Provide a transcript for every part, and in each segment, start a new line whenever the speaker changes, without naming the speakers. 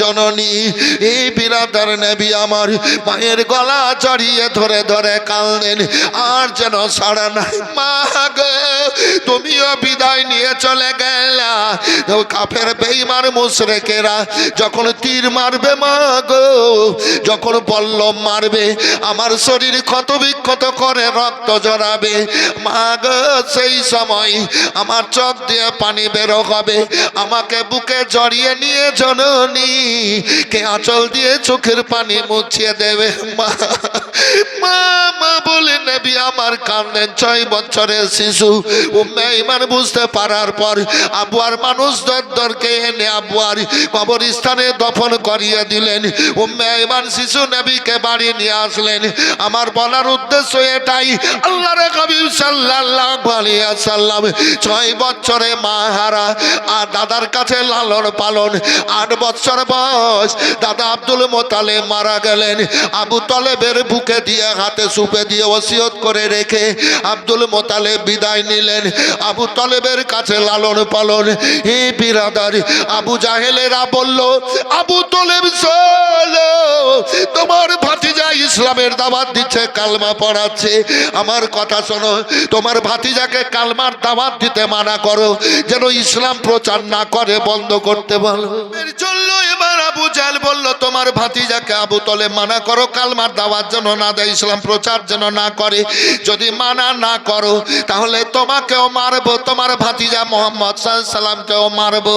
জননী এই বিরাদার নেবি আমার মায়ের গলা জড়িয়ে ধরে ধরে কাঁদেন আর যেন সাড়া নাই। মা তুমিও বিদায় নিয়ে চলে গেলা। কাফের বেইমার মুশরেকেরা যখন তীর মারবে, মা গো, যখন বল্লম মারবে, আমার শরীর ক্ষত বিক্ষত করে রক্ত জড়াবে। মা গো, সেই সময় আমার চোখ দিয়ে পানি বেরো হবে, আমাকে বুকে জড়িয়ে নিয়ে জননী কে আঁচল দিয়ে চোখের পানি মুছিয়ে দেবে? মা মা মা বলে আমার ছয় বছরের শিশু। বুঝতে পারার পর আবুয়ার মানুষ এনে আবুয়ার কবরস্থানে দফন করিয়ে দিলেন। শিশু বাড়ি নিয়ে আসলেন। আমার বলার উদ্দেশ্য এটাই আল্লাহ কবি সাল্লাল্লাহু আলাইহি সাল্লাম ছয় বছরে মা হারা আর দাদার কাছে লালন পালন, আট বছর বয়স দাদা আব্দুল মোতালে মারা গেলেন। আবু তলেবের বুকে দিয়ে, হাতে সুপে দিয়ে ওসিয়ত করে রেখে আব্দুল মোতালে বিদায় নিলেন। আবু তলেবের কাছে লালন পালন। হি বিরাদার, আবু জাহেলেরা বলল, আবু তলেব চলো, তোমার ইসলামের দাওয়াত দিচ্ছে, কালমা পড়াচ্ছে। আমার কথা শোনো, তোমার ভাতিজাকে কালমার দাওয়াত দিতে মানা করো, যেন ইসলাম প্রচার না করে, বন্ধ করতে বলো। আবু জাল বলল, তোমার ভাতিজাকে আবু তলে মানা করো, কালমার দাওয়াত যেন না দেয়, ইসলাম প্রচার যেন না করে। যদি মানা না করো, তাহলে তোমাকেও মারবো, তোমার ভাতিজা মোহাম্মদ সাল্লামকেও মারবো।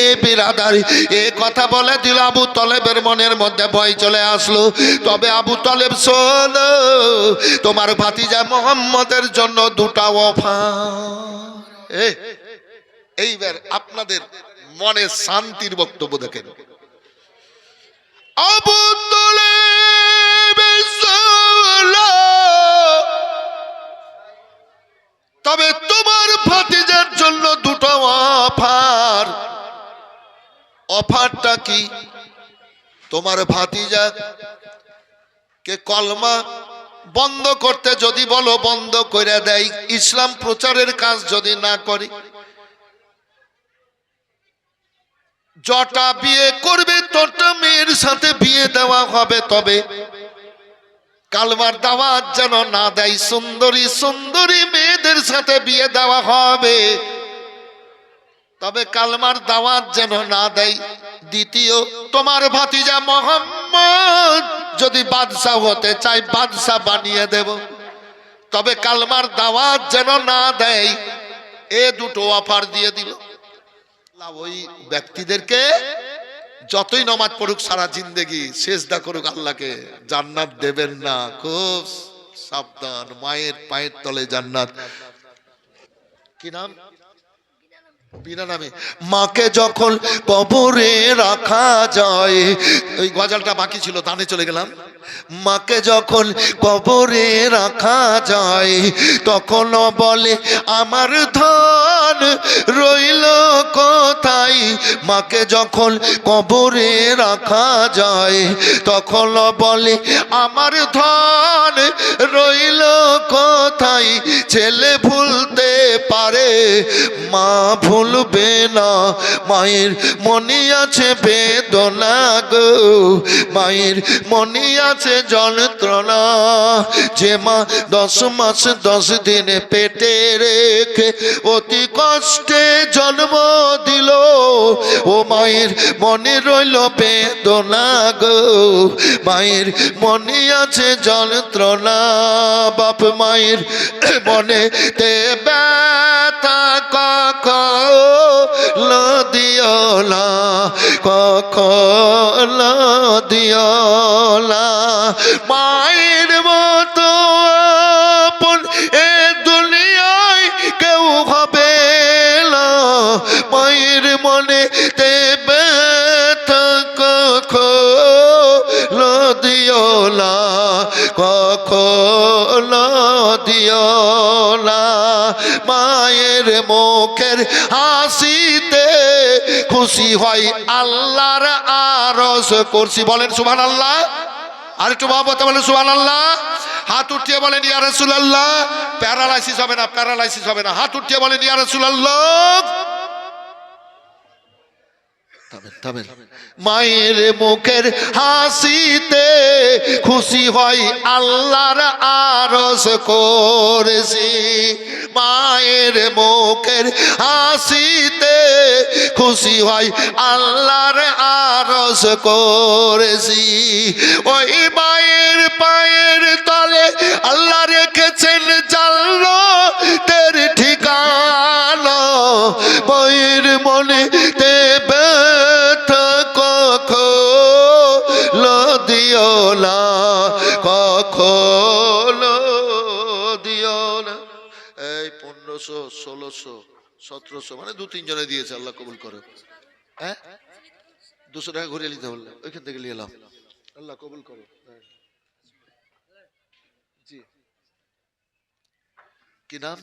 এ বিরাদার, এ কথা বলে দিল আবু তলেবের মনের মধ্যে ভয় চলে আসলো। তবে আবু তলেব শোন, তোমার ভাতিজা মোহাম্মদের জন্য দুটা অফার। এইবার আপনাদের মনে শান্তির বক্তব্য দেখেন। তবে তোমার ভাতিজার জন্য দুটো অফার। অফারটা কি? তোমার ভাতিজা কে কলমা বন্ধ করতে যদি বলো, বন্ধ করে দেয়। ইসলাম প্রচারের কাজ যদি না করে, জটা বিয়ে করবে তটা মেয়ের সাথে বিয়ে দেওয়া হবে তবে। কালমার দাওয়াত যেন না দেয়, সুন্দরী সুন্দরী মেয়েদের সাথে বিয়ে দেওয়া হবে। তবে কালমার দাওয়াত যেন না দেয়। দ্বিতীয়, তোমার ভাতিজা মোহাম্মদ যদি বাদশাহ হতে চাই, বাদশাহ বানিয়ে দেব। তবে কালমার দাওয়াত যেন না দেয়, এ দুটো অফার দিয়ে দিল। ওই ব্যক্তিদেরকে যতই নমাজ পড়ুক, সারা জিন্দেগি শেষদা করুক, আল্লাহকে জান্নাত দেবেন না। খুব সাবধান, মায়ের পায়ের তলে জান্নাত। কি নাম? নামে। মাকে যখন কবরে রাখা যায় ওই গজালটা বাকি ছিল দানে চলে গেলাম। মাকে যখন কবরে রাখা যায় তখন বলে, আমার ধন রইল কোথায়? মাকে যখন কবরে রাখা যায় তখন বলে, আমার ধন রইল কোথায়? ছেলে ভুলতে পারে, মা ভুলবে না। মায়ের মনে আছে বেদনা গো, মায়ের মনে আছে যন্ত্রণা। যে মা দশ মাস দশ দিন পেটে রেখে অতি কষ্টে জন্ম দিল, ও মায়ের মনে রইল বেদনা গো। মায়ের মনে আছে যন্ত্রণা, বাপ মায়ের মনে তে ব্যথা কখন দিও না কখন দিও না। মায়ের মতো আপন এ দুনিয়ায় কেউ হবে না। মায়ের মনে কখন দিও না, কখন দিও না। মায়ের মুখের হাসিতে খুশি হয় আল্লাহর আরস করছি, বলেন সুবহান আল্লাহ আর একটু মহব্বতে বলেন সুবহান আল্লাহ হাত উঠিয়ে বলেন, ইয়া আল্লাহ প্যারালাইসিস হবে না, প্যারালাইসিস হবে না। হাত উঠিয়ে বলেন, ইয়া রসুল থামেন মায়ের মুখের হাসিতে খুশি হয় আল্লাহর আরস করেছি। মায়ের মুখের হাসিতে খুশি হয় আল্লাহর আরস করেছি। ওই মায়ের পায়ের তলে আল্লাহ রেখেছেন জানলো সতেরোশো মানে দু তিনজনে দিয়েছে আল্লাহ কবুল করে। হ্যাঁ? দুশো টাকা ঘুরে নিতে বললাম ওইখান থেকে নিয়ে এলাম আল্লাহ কবুল করো। জি। কি নাম?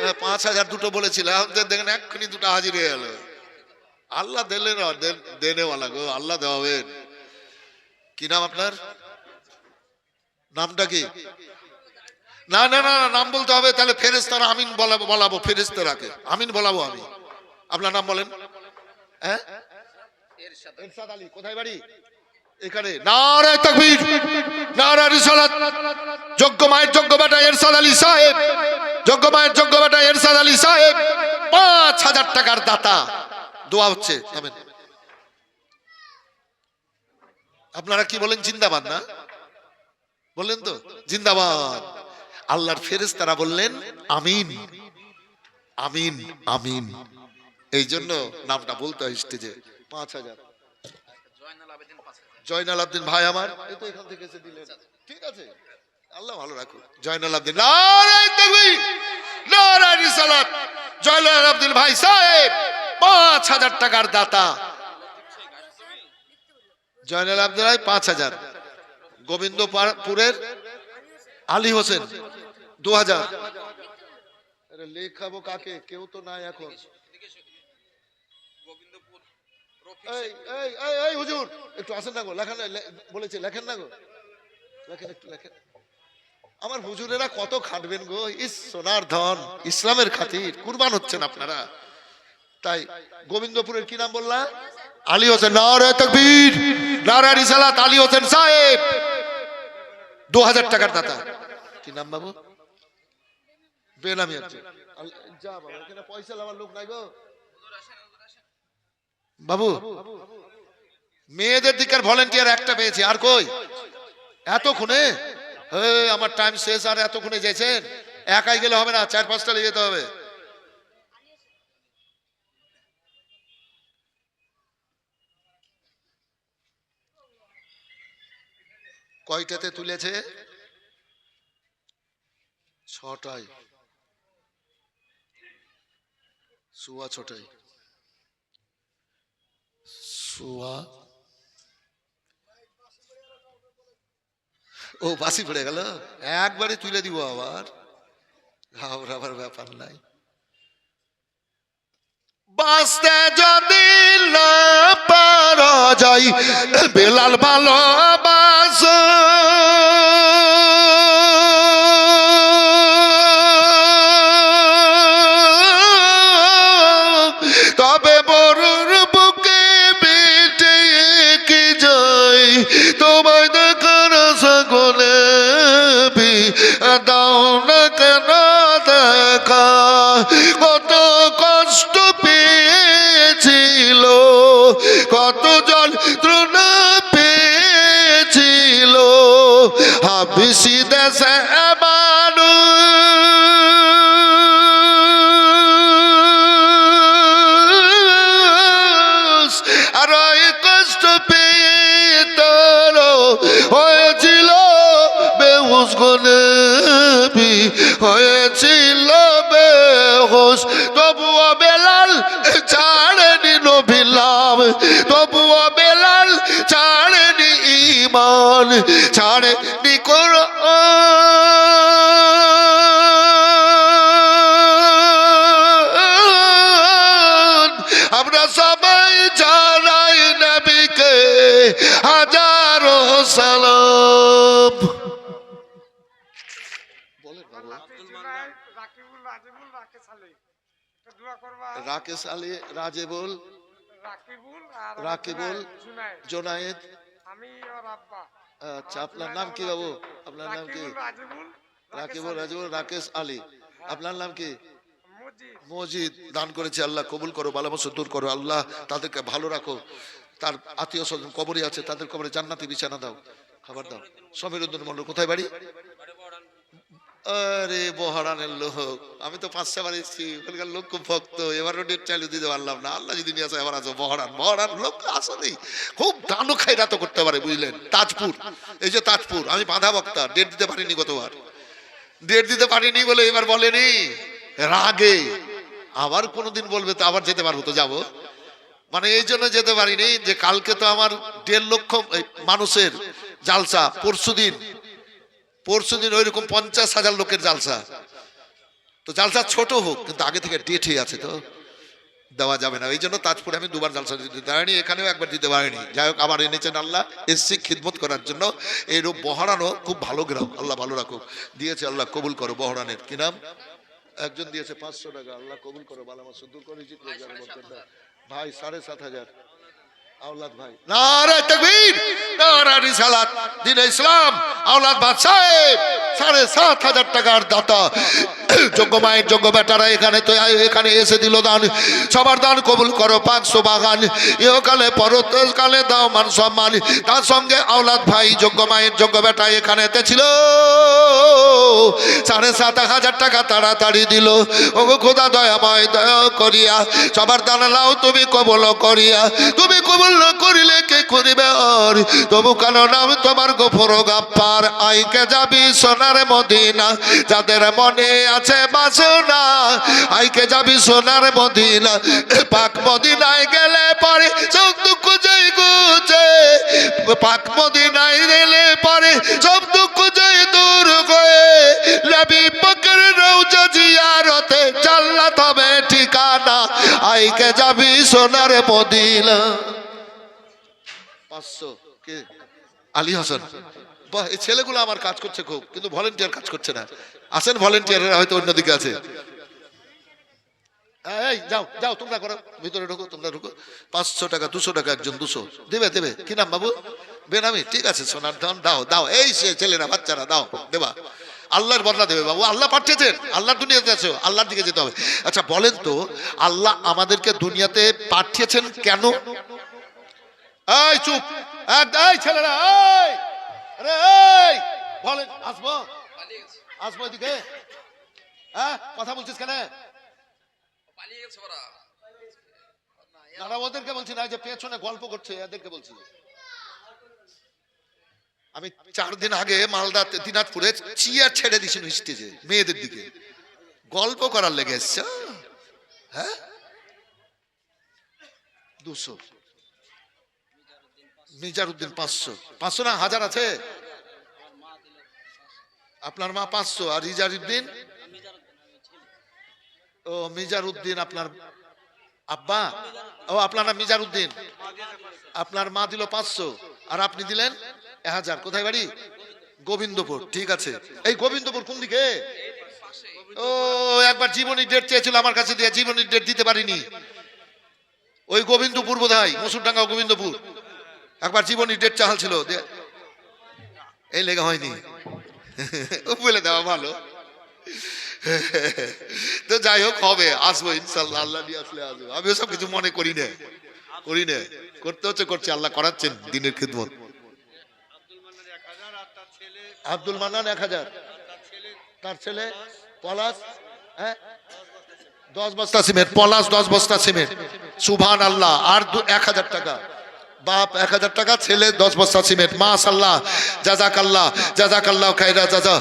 হ্যাঁ, পাঁচ হাজার দুটো আমাদের দেখেন এক্ষুনি দুটো হাজির হয়ে গেল। আল্লাহ দিলে না দেনেওয়ালা গো আল্লাহ দেওয়াবেন। কি নাম আপনার? নামটা কি? না না না নাম বলতে হবে, তাহলে ফেরেস্তারা আমিন বলাবো বলাবো ফেরেস্তারাকে আমিন বলাবো আমি। আপনার নাম বলেন। হ্যাঁ? মায়ের এরশাদ আলী সাহেব। মায়ের এরশাদ আলী সাহেব। পাঁচ হাজার টাকার দাতা। দোয়া হচ্ছে আপনারা কি বলেন জিন্দাবাদ না? বললেন তো, জিন্দাবাদ। আল্লাহর ফেরেশতারা বললেন, আমিন। আমিন আমিন। এই জন্য নামটা বলতে হয় স্টেজে, পাঁচ হাজার। জয়নাল আবদিন ভাই আমার ঠিক আছে? আল্লাহ ভালো রাখুন জয়নাল আবদিন জয়নাল আবদিন ভাই সাহেব, পাঁচ হাজার টাকার দাতা। জয়নাল ভাই পাঁচ হাজার। গোবিন্দপুরের আলী হোসেন দু হাজার। লেখাবো কাকে? কেউ তো নাই এখন। এই হুজুর, একটু আসেন না গো বলেছে, লেখেন না গো। লেখেন, একটু লেখেন। আমার কত খাটবেন গো সোনার ধন, ইসলামের খাতির, কুরবান হচ্ছেন আপনারা। তাই, গোবিন্দপুরের কি নাম বললা? আলী হোসেন নারে তকবীর নারে রিসালাত আলী হোসেন সাহেব। দু হাজার টাকার দাতা। কি নাম বাবু? বেনামি আছে যা বাবা, এখানে পয়সা লাগার লোক নাই গো। বাবু, মেয়েদের দিকের ভলেন্টিয়ার একটা পেয়েছি, আর কই? এতক্ষণে? আমার টাইম শেষ, আর এতক্ষণে যেছেন একাই গেলে হবে না, চার পাঁচটা লেগে যেতে হবে। কয়টাতে তুলেছে? ছটায়। সুয়া ছটায়। সুয়া? ও বাসি পড়ে গেল? একবারে তুলে দিব আবার? ঘাবড়াবার ব্যাপার নাই। বাঁচতে যদি না পারা যাই বেলাল ভালোবাস তবে বড়ুর বুকে বেটে কি যাই তোমায় দেখার সকলে দাও না কেন দেখা। কত কষ্ট ইমান ছাড়েনি কোরআন আমরা সবাই জানাই নবীকে হাজারো সালাম। বলেন
রাকিবুল রাজিবুল রাকেশ আলী
রাজেবুল
রাকিবুল
রাকিবুল,
জোনায়েদ। আমি ওর আব্বা।
আচ্ছা আপনার নাম কি বাবু? আপনার নাম কি?
রাকিবুল রাজিবুল
রাকেশ আলী। আপনার নাম কি?
মসজিদ
দান করেছে আল্লাহ কবুল করো ভালোবাসা দূর করো। আল্লাহ তাদেরকে ভালো রাখো। তার আত্মীয় স্বজন কবরে আছে তাদের কবরে জান্নাতি বিছানা দাও খাবার দাও। সমীর উদ্দিন মন্ডল কোথায় বাড়ি? আরে বহরানের লোক, আমি তো পাঁচশো বার এসেছি। ওখানকার লোক খুব ভক্ত এবারও ডেট চালু দিতে পারলাম না। আল্লাহ যদি নিয়ে আসে, এবার আসো বহরান বহরান লোক আসলেই খুব দানও খাইরাত করতে পারে, বুঝলেন? তাজপুর, এই যে তাজপুর, আমি বাঁধা বক্তা ডেট দিতে পারিনি গতবার। ডেট দিতে পারিনি বলে এবার বলেনি, রাগে। আবার কোনোদিন বলবে, তো আবার যেতে পারব তো, যাব। মানে এই জন্য যেতে পারিনি যে কালকে তো আমার দেড় লক্ষ মানুষের জালসা পরশু দিন পরশু দিন ওইরকম পঞ্চাশ হাজার লোকের জালসা। তো জালসা ছোট হোক, কিন্তু আগে থেকে ডেট হয়ে আছে তো। দেওয়া যাবে না, এই জন্য তাজপুরে আমি দুবার জালসা দিতে পারিনি, এখানেও একবার দিতে পারিনি। যাই হোক আবার এনেছেন আল্লাহ, এসছি খিদমত করার জন্য। এই রূপ বহরানো খুব ভালো গ্রাম আল্লাহ ভালো রাখুক। দিয়েছে আল্লাহ কবুল করো, বহরানের কি নাম? একজন দিয়েছে পাঁচশো টাকা, আল্লাহ কবুল করো ভালো আমার সুন্দর করে ভাই, সাড়ে সাত হাজার। সাড়ে সাত হাজার দাতা। যোগ্য মায়ের এখানে তো এখানে এসে দান। কবুল করো দাও মান সম্মান। সঙ্গে আওলাদ ভাই, যোগ্য মায়ের, যোগ্য বেটা এখানে ছিল। সাড়ে সাত হাজার টাকা তাড়াতাড়ি দিল। ও খোদা দয়াময়, দয়া করিয়া। সবার দানা লাও তুমি কবল করিয়া। তুমি কবল করিলে কে করিবে আর? তবু কেন নাম তোমার গোফর গাপ্পার আইকে যাবি সোনার মদিনা? যাদের মনে আছে বাসনা আইকে যাবি সোনার মদিনা? পাক মদিনায় গেলে পরে চোখ দুঃখ যাই গুছে পাক মদিনায় গেলে পরে সব দুঃখ যাই দূর হয়ে। নবী বকর রওজা জিয়ারতে জান্নাত হবে ঠিকানা। আইকে যাবি সোনার মদিনা? পাঁচশো, কে? আলী হাসান। বাহ, এই ছেলেগুলো আমার কাজ করছে খুব, কিন্তু ভলেন্টিয়ার কাজ করছে না। আসেন ভলেন্টিয়াররা হয়তো অন্যদিকে আছে। এই যাও যাও, তোমরা করো। ভিতরে ঢুকো, তোমরা ঢুকো। পাঁচশো টাকা, দুশো টাকা একজন, দুশো। দেবে দেবে। কি নাম বাবু? বেনামি, ঠিক আছে, সোনার ধন, দাও দাও। এই সে ছেলেরা, বাচ্চারা, দাও, দেবা। আল্লাহর বর্ণা দেবে বাবু। আল্লাহ পাঠিয়েছেন। আল্লাহর দুনিয়াতে আছো, আল্লাহর দিকে যেতে হবে। আচ্ছা বলেন তো, আল্লাহ আমাদেরকে দুনিয়াতে পাঠিয়েছেন কেন? এই চুপ। এই ছেলেরা, এই! আরে এই! বলেন, আসব? আসব এদিকে? হ্যাঁ? কথা বলছিস কেন? দাদা ওদেরকে বলছি না যে পেছনে গল্প করছে, এদেরকে বলছি। আমি চার দিন আগে মালদা, দিনাজপুরে চিয়ার ছেড়ে দিয়েছিল স্টেজে, মেয়েদের দিকে। গল্প করার লেগে এসছে হ্যাঁ? দুশো। মিজার উদ্দিন পাঁচশো। পাঁচশো না, হাজার আছে? আপনার মা পাঁচশো, আর রিজার উদ্দিন ও মিজার উদ্দিন আপনার আব্বা? ও, আপনার মিজার উদ্দিন আপনার মা দিল পাঁচশো, আর আপনি দিলেন এক হাজার। কোথায় বাড়ি? গোবিন্দপুর, ঠিক আছে। এই গোবিন্দপুর কোন দিকে? ও, একবার জীবনী ডেট চেয়েছিল আমার কাছে দিয়ে, জীবনী ডেট দিতে পারিনি। ওই গোবিন্দপুর বোধ হয় মুসুরডাঙ্গা ও গোবিন্দপুর। একবার জীবনী ডেট চাহাল ছিল এই লেগে হয়নি। বলে দেওয়া ভালো। তো যাই হোক, হবে, আসব ইনশাল্লাহ, আল্লাহ নিয়ে আসলে আসব। আমি ওসব কিছু মনে করি না করি না। করতে হচ্ছে, করছে, আল্লাহ করাচ্ছেন দিনের খিদমত। আব্দুল মান্নান এক হাজার। তার ছেলে পলাশ হ্যাঁ? দশ বস্তা সিমেন্ট, পলাশ দশ বস্তা সিমেন্ট। সুভান আল্লাহ আর এক হাজার টাকা। বাপ এক হাজার টাকা, ছেলে দশ বস্তা সিমেন্ট। মাস আল্লাহ জাজাক আল্লাহ জাজাক আল্লাহ খাইরা জাজা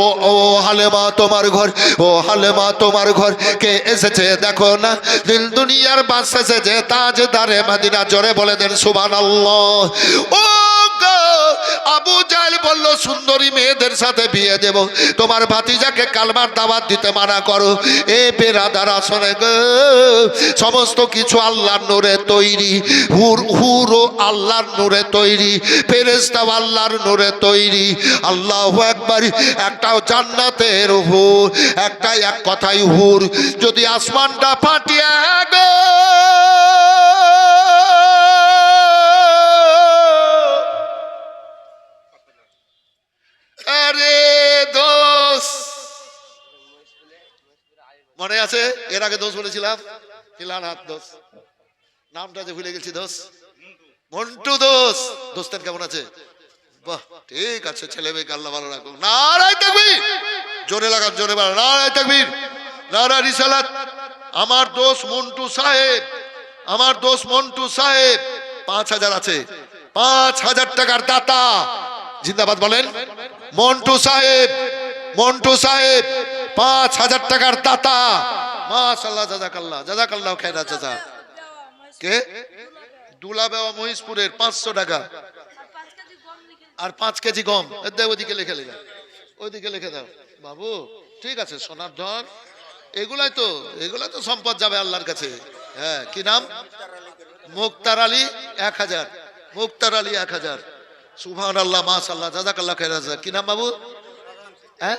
ও ও হালেমা তোমার ঘর, ও হালেমা তোমার ঘর। কে এসেছে দেখো না? দিল দুনিয়ার বাস এসেছে তাজ দারে মাদিনা। জোরে বলে দেন আল্লাহ ও আবু বলল, সুন্দরী মেয়েদের সাথে বিয়ে দেব। তোমার ভাতিজাকে কালমার দাওয়াত দিতে মানা করো। এ বেরাদার আসনে সমস্ত কিছু আল্লাহর নূরে তৈরি। হুর হুরও আল্লাহর নূরে তৈরি ফেরেস্তাও আল্লাহর নূরে তৈরি। আল্লাহ একবার একটা জান্নাতের হুর, একটাই এক কথাই হুর। যদি আসমানটা ফাটিয়ে গো দোষ মনে আছে? এর আগে দোষ বলেছিলাম হাত দোষ নামটা যে ভুলে গেছি দোষ মন্টু দোষ দোস্তের কেমন আছে? বাহ, ঠিক আছে, ছেলে মেয়েকে আল্লাহ ভালো রাখো নারায় তাকবীর। জোরে লাগান, জোরে বাড়া নারায় তাকবীর। নারা রিসালাত। আমার দোষ মন্টু সাহেব। আমার দোষ মন্টু সাহেব। পাঁচ হাজার আছে। পাঁচ হাজার টাকার দাতা। জিন্দাবাদ বলেন। মন্টু সাহেব মন্টু সাহেব, পাঁচ হাজার টাকার দাতা। মাশাল্লাহ জাজাকাল্লাহ। জাজাকাল্লাহ খেরা চাচা কে? দুলা বেওয়া মহিষপুরের পাঁচশো টাকা। আর পাঁচ কেজি গম। দে ওদিকে লিখে লেখা। ওইদিকে লিখে দাও। বাবু, ঠিক আছে, সোনার ধন। এগুলাই তো এগুলাই তো সম্পদ যাবে আল্লাহর কাছে। হ্যাঁ কি নাম? মুক্তার আলী এক হাজার। মুক্তার আলী এক হাজার। সুভান আল্লাহ মাশাল্লাহ জাজাকাল্লাহ খের হাজার কি নাম বাবু? হ্যাঁ?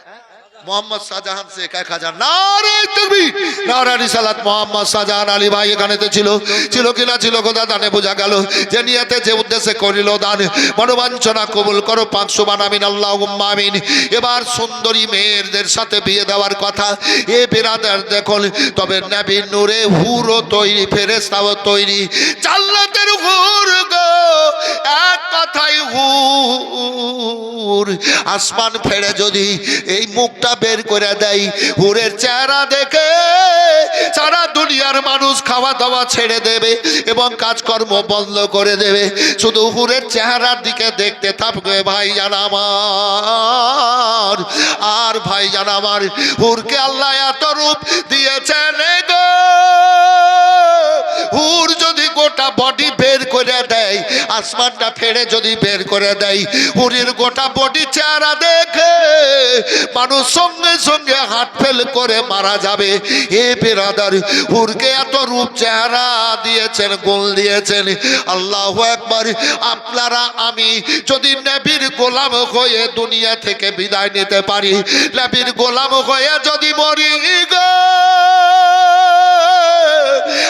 মোহাম্মদ শাহজাহান শেখ এক হাজার। নারে তকবীর। নারা রিসালাত মোহাম্মদ শাহজাহান আলী ভাই এখানে তো ছিল। ছিল কিনা ছিল কোথা দানে বোঝা গেল। যে নিয়াতে, যে উদ্দেশ্যে করিল দান। মনোবাঞ্ছনা কবুল করো পাঁচশো বানামিন আল্লাহ আমিন। এবার সুন্দরী মেয়েদের সাথে বিয়ে দেওয়ার কথা। এ বেরাদার দেখুন, তবে নবী নূরে হুরও তৈরি ফেরেস্তাও তৈরি। জান্নাতের হুর গো, এক কথাই হুর। আসমান ফেড়ে যদি এই মুখটা বের করে দেয়। হুরের চেহারা দেখে সারা দুনিয়ার মানুষ খাওয়া দাওয়া ছেড়ে দেবে এবং কাজকর্ম বন্ধ করে দেবে। শুধু হুরের চেহারার দিকে দেখতে থাকবে ভাই আমার। আর ভাই আমার, হুরকে আল্লাহ এত রূপ দিয়েছেন গো। হুর যদি গোটা বডি বের করে দেয়, আসমানটা ফেড়ে যদি বের করে দেয়, হুরের গোটা বডি চেহারা দেখে মানুষ সঙ্গে সঙ্গে হাট ফেল করে মারা যাবে। এ বেরাদার হুরকে এত রূপ চেহারা দিয়েছেন গোল দিয়েছেন। আল্লাহ একবার আপনারা, আমি যদি নবীর গোলাম হয়ে দুনিয়া থেকে বিদায় নিতে পারি, নবীর গোলাম হয়ে যদি মরি গো।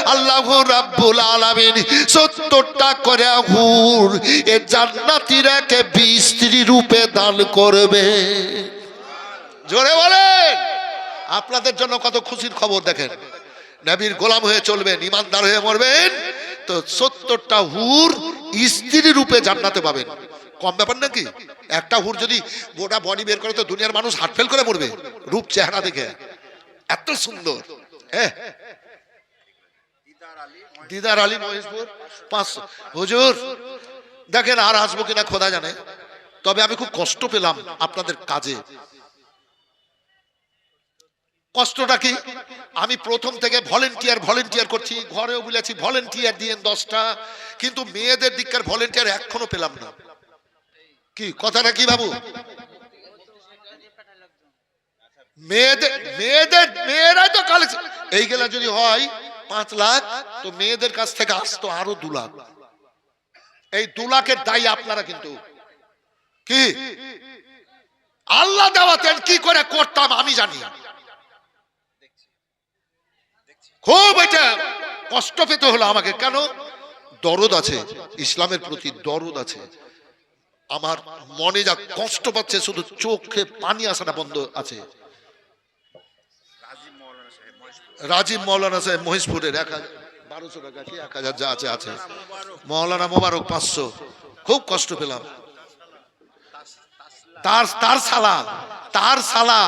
আল্লাহ সত্তরটা করে হুর এ রূপে দান করবে। জোরে বলেন। আপনাদের জন্য কত খুশির খবর দেখেন। নবীর গোলাম হয়ে চলবেন ইমানদার হয়ে মরবেন তো সত্তরটা হুর স্ত্রী রূপে জান্নাতে পাবেন। কম ব্যাপার নাকি? একটা হুর যদি গোটা বডি বের করে তো দুনিয়ার মানুষ হাট ফেল করে মরবে রূপ চেহারা দেখে। এত সুন্দর হ্যাঁ দিদার আলী মহেশপুর। পাঁচশো হুজুর দেখেন আর আসব কিনা খোদা জানে। তবে আমি খুব কষ্ট পেলাম আপনাদের কাজে। কষ্টটা কি? আমি প্রথম থেকে ভলেন্টিয়ার ভলেন্টিয়ার করছি। ঘরেও বলেছি ভলেন্টিয়ার দিয়ে দশটা। কিন্তু মেয়েদের দিককার ভলেন্টিয়ার এখনও পেলাম না। কি, কথাটা কি বাবু? মেয়েদের মেয়েদের, মেয়েরাই তো কালেকশন এইগুলা যদি হয়, পাঁচ লাখ, তো মেয়েদের কাছ থেকে আসতো আরও দু লাখ। এই দু লাখের দায়ী আপনারা কিন্তু। কি? আল্লাহ দেওয়াতেন, কি করে করতাম আমি জানি। খুব এটা কষ্ট পেতে হলো আমাকে। কেন? দরদ আছে, ইসলামের প্রতি দরদ আছে। আমার মনে যা কষ্ট পাচ্ছে, শুধু চোখে পানি আসাটা বন্ধ আছে। রাজীব মৌলানা সাহেব মহিষপুরের এক বারোশো টাকা কি এক হাজার যা আছে আছে। মৌলানা মোবারক পাঁচশো। খুব কষ্ট পেলাম। তার তার সালা তার সালা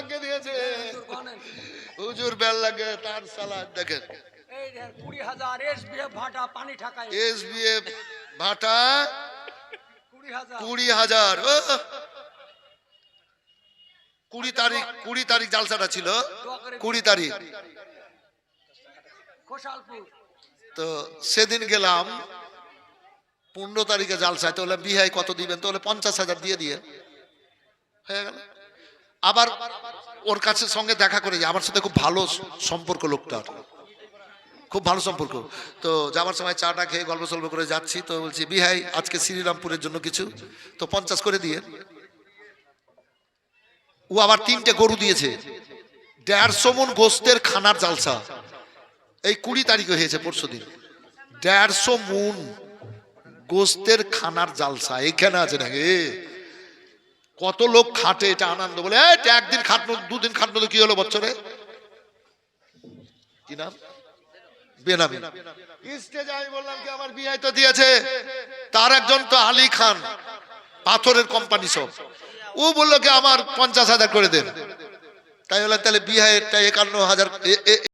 লাগিয়ে দিয়েছে। হুজুর বেল লাগে তার সালা দেখেন।
কুড়ি হাজার এস বিএফ ভাটা পানি ঠাকায়।
এস বিএফ ভাটা
কুড়ি হাজার।
কুড়ি তারিখ কুড়ি তারিখ জালসাটা ছিল। কুড়ি তারিখ। তো সেদিন গেলাম পনেরো তারিখে জালসায়। তো বলে বিহাই কত দিবেন? তো বলে পঞ্চাশ হাজার দিয়ে দিয়ে। হয়ে গেল। আবার ওর কাছে সঙ্গে দেখা করে আমার সাথে খুব ভালো সম্পর্ক লোকটার খুব ভালো সম্পর্ক। তো যাওয়ার সময় চাটা খেয়ে গল্প সল্প করে যাচ্ছি। তো বলছি, বিহাই, আজকে শ্রীরামপুরের জন্য কিছু। তো পঞ্চাশ করে দিয়ে। ও আবার তিনটে গরু দিয়েছে। দেড়শো মন গোস্তের খানার জালসা। এই কুড়ি তারিখে হয়েছে পরশু দিন। দেড়শো মন গোস্তের খানার জালসা। এইখানে আছে নাকি? কত লোক খাটে এটা আনন্দ বলে "এই, এটা একদিন খাটনো দুদিন খাটনো তো কি হলো বছরে কি নাম? বেনামি। স্টেজে আমি বললাম কি আমার বিয়ে তো দিয়েছে। তার একজন তো আলী খান পাথরের কোম্পানি সব। ও বলল কি আমার পঞ্চাশ হাজার করে দেন। তাই বললাম তাহলে বিহায়েরটা একান্ন হাজার